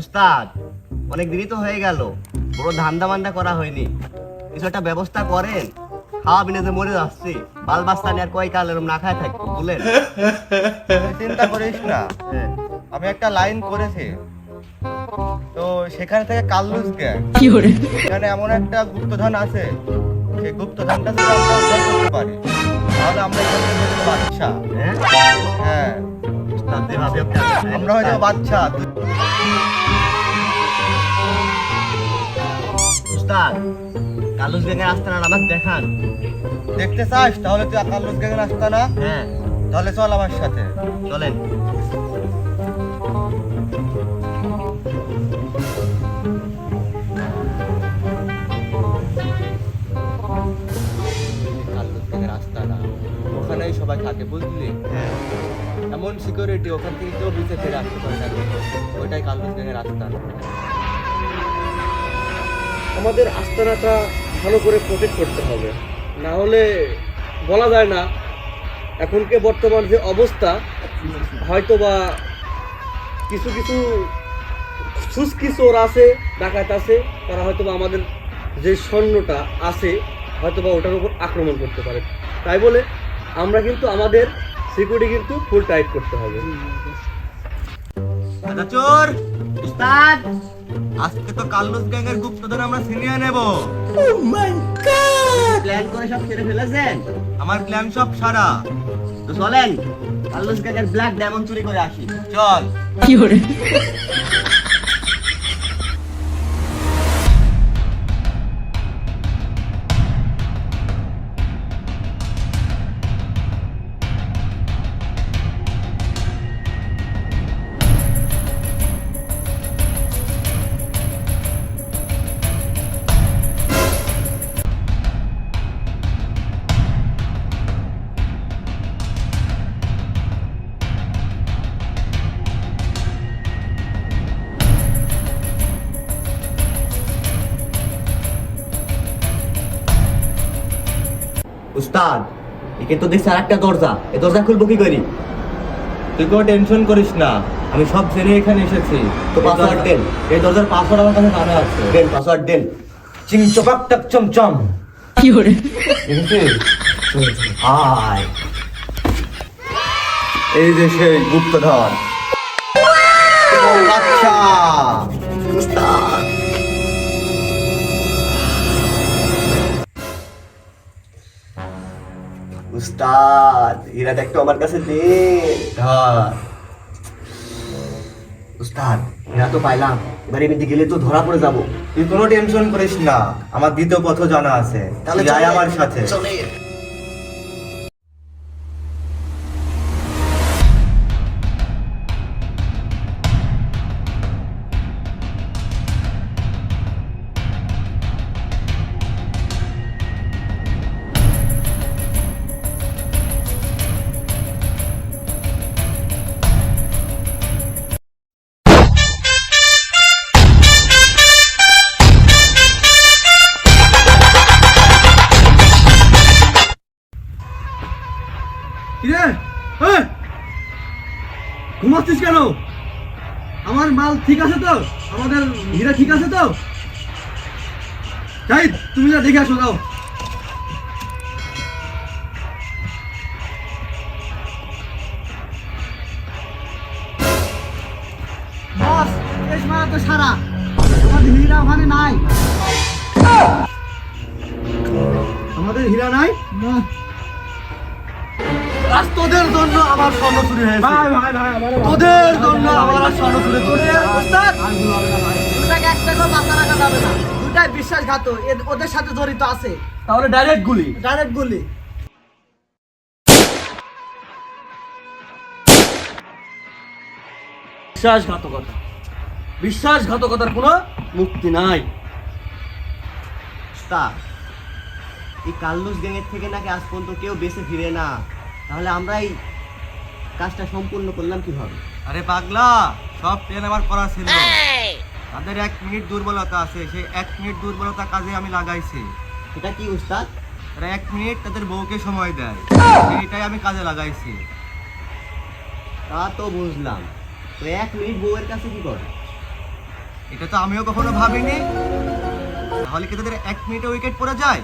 উস্তাদ অনেক দিনই তো হয়ে গেল। বড় ধান্দা মান্দা করা হয়নি। কিছু একটা ব্যবস্থা করেন। খাওয়া বিনে যে মরে যাচ্ছি বাল বাস্তা নিয়ে আর কয় কাল এরকম না খায় থাকব বলেন চিন্তা করিস না। আমি একটা লাইন করেছি। তো সেখান থেকে কাল্লুস গ্যাং এখানে এমন একটা গুপ্তধন আছে। সেই গুপ্তধনটা যদি আমরা উদ্ধার করতে পারি তাহলে আমরা এখান থেকে বাচ্চা হ্যাঁ? হ্যাঁ। আমরা হয়ে যাব বাচ্চা উস্তাদ কালুস গ্যাংয়ের আস্তানা আমাকে দেখান। দেখতে চাস? তাহলে তুই গ্যাংয়ের আসতা না হ্যাঁ। তাহলে চল আমার সাথে। চলেন। ওখানেই সবাই থাকে বুঝলি? হ্যাঁ। এমন সিকিউরিটি ওখান থেকে কেউ বিচে ফিরে আসতে পারে না। ওইটাই গ্যাংয়ের আস্তানা। আমাদের আস্তানাটা ভালো করে প্রোটেক্ট করতে হবে। না হলে বলা যায় না এখনকে বর্তমান যে অবস্থা হয়তো বা কিছু কিছু সুস্কি চোর আছে, ডাকাত আছে, তারা হয়তো বা আমাদের যে স্বর্ণটা আছে হয়তো বা ওটার উপর আক্রমণ করতে পারে। তাই বলে আমরা কিন্তু আমাদের সিকিউরিটি কিন্তু ফুল টাইট করতে হবে। আচ্ছা চোর। উস্তাদ আজকে তো কার্লোস গ্যাং এর গুপ্তধন আমরা ছিনিয়ে নেব। প্ল্যান করে সব ছেড়ে ফেলেছেন? আমার প্ল্যান সব সারা। তো চলেন কালুস এর ব্ল্যাক ডায়মন্ড চুরি করে আসি। চল। উস্তাদ এ কিন্তু দেখছি আর একটা দরজা। এই দরজা খুলবো কি করি? তুই কোনো টেনশন করিস না। আমি সব জেনে এখানে এসেছি। তো পাসওয়ার্ড দেন। এই দরজার পাসওয়ার্ড আমার কাছে জানা আছে। দেন পাসওয়ার্ড দেন। চিং চপাক টাক চমচম দেখেছিস? আয় এই যে সেই গুপ্তধন আচ্ছা উস্তাদ উস্তাদ দেখতো একটু আমার কাছে দে ধর। উস্তাদ হীরা তো পাইলাম। এবার এমনি গেলে তো ধরা পড়ে যাব। তুই কোনো টেনশন করিস না আমার দ্বিতীয় পথ জানা আছে। তাহলে যাই আমার সাথে। ঘুমাচ্ছিস কেন? আমার মাল ঠিক আছে তো? আমাদের হীরা ঠিক আছে তো? তাই তুমি যা দেখে আসো নাই। আমাদের হীরা নাই? না। আজ তোদের জন্য আমার স্বর্ণ চুরি হয়েছে। ভাই ভাই ভাই আমার তোদের জন্য আমার স্বর্ণ চুরি চুরি দুটাকে এক টাকাও বাঁচা রাখা যাবে না। দুটাই বিশ্বাসঘাত ওদের সাথে জড়িত আছে। তাহলে ডাইরেক্ট গুলি। ডাইরেক্ট গুলি। বিশ্বাসঘাতকতা। বিশ্বাসঘাতকতার কোনো মুক্তি নাই। উস্তাদ এই কাল্লুস গ্যাংয়ের থেকে নাকি আজ পর্যন্ত কেউ বেঁচে ফিরে না। তাহলে আমরাই কাজটা সম্পূর্ণ করলাম কীভাবে? আরে পাগলা সব প্ল্যান আমার করা ছিল। তাদের এক মিনিট দুর্বলতা আছে সেই এক মিনিট দুর্বলতা কাজে আমি লাগাইছি। এটা কি উস্তাদ? তারা এক মিনিট তাদের বউকে সময় দেয় সেইটাই আমি কাজে লাগাইছি। তা তো বুঝলাম। তো এক মিনিট বউয়ের কাছে কি করে? এটা তো আমিও কখনো ভাবিনি। তাহলে কি তাদের এক মিনিটে উইকেট পড়ে যায়?